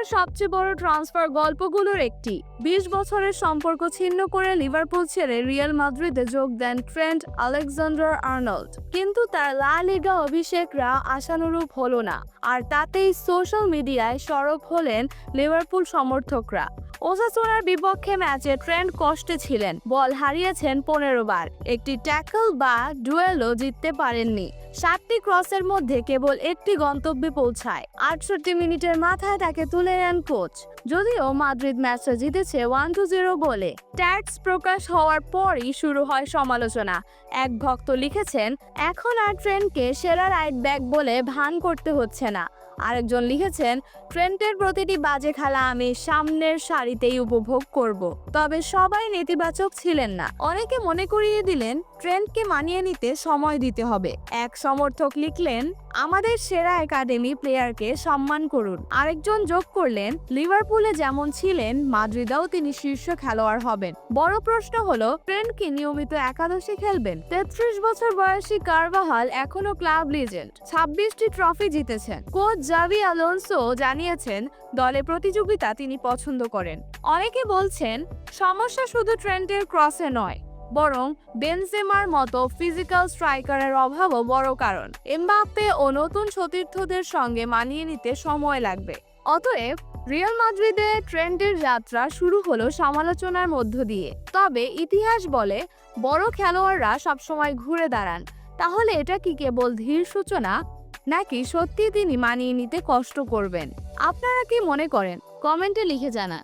সিজনের সবচেয়ে বড় ট্রান্সফার গল্পগুলোর একটি। বিশ বছরের সম্পর্ক ছিন্ন করে লিভারপুল ছেড়ে রিয়াল মাদ্রিদে যোগ দেন ট্রেন্ট আলেকজান্ডার আর্নল্ড। কিন্তু তার লা লিগা অভিষেকরা আশানুরূপ হলো না, আর তাতেই সোশ্যাল মিডিয়ায় সরব হলেন লিভারপুল সমর্থকরা। ওসাসোনার বিপক্ষে ম্যাচে ট্রেন্ড কষ্টে ছিলেন। বল হারিয়েছেন পনেরো বার। একটি ট্যাকল বা ডুয়েলও জিততে পারেননি। সাতটি ক্রসের মধ্যে কেবল একটি গন্তব্যে পৌঁছায়। আটষট্টি মিনিটের মাথায় তাকে তুলে নেন কোচ। যদিও মাদ্রিদ ম্যাচটা জিতেছে ওয়ান টু জিরো গোলে ট্যাক্স প্রকাশ হওয়ার পরই শুরু হয় সমালোচনা। এক ভক্ত লিখেছেন, এখন আর ট্রেনকে সেরা রাইট ব্যাক বলে ভান করতে হচ্ছে না। আরেকজন লিখেছেন, ট্রেন্টের প্রতিটি বাজে খেলা আমি সামনের সারিতেই উপভোগ করব। তবে সবাই নেতিবাচক ছিলেন না। অনেকে মনে করিয়ে দিলেন ট্রেন্টকে মানিয়ে নিতে সময় দিতে হবে। এক সমর্থক লিখলেন, আমাদের সেরা একাডেমি প্লেয়ারকে সম্মান করুন। আরেকজন যোগ করলেন, লিভারপুলে যেমন ছিলেন, মাদ্রিদাও তিনি শীর্ষ খেলোয়াড় হবেন। বড় প্রশ্ন হলো ট্রেন্ট কি নিয়মিত একাদশে খেলবেন? তেত্রিশ বছর বয়সী কারবাহাল এখনও ক্লাব লিজেন্ড। ছাব্বিশটি ট্রফি জিতেছেন। কোচ জাভি আলোনসো জানিয়েছেন, দলে প্রতিযোগিতা তিনি পছন্দ করেন। অনেকে বলছেন, সমস্যা শুধু ট্রেন্ডের ক্রসে নয়। বরং বেনজেমার মতো ফিজিক্যাল স্ট্রাইকারের অভাবও বড় কারণ। এমবাপ্পে ও নতুন সতীর্থদের সঙ্গে মানিয়ে নিতে সময় লাগবে। অতএব রিয়াল মাদ্রিদে ট্রেন্টের যাত্রা শুরু হলো সমালোচনার মধ্য দিয়ে। তবে ইতিহাস বলে বড় খেলোয়াড়রা সবসময় ঘুরে দাঁড়ান। তাহলে এটা কি কেবল ধীর সূচনা? নাকি সত্যি তিনি মানিয়ে নিতে কষ্ট করবেন? আপনারা কি মনে করেন? কমেন্টে লিখে জানান।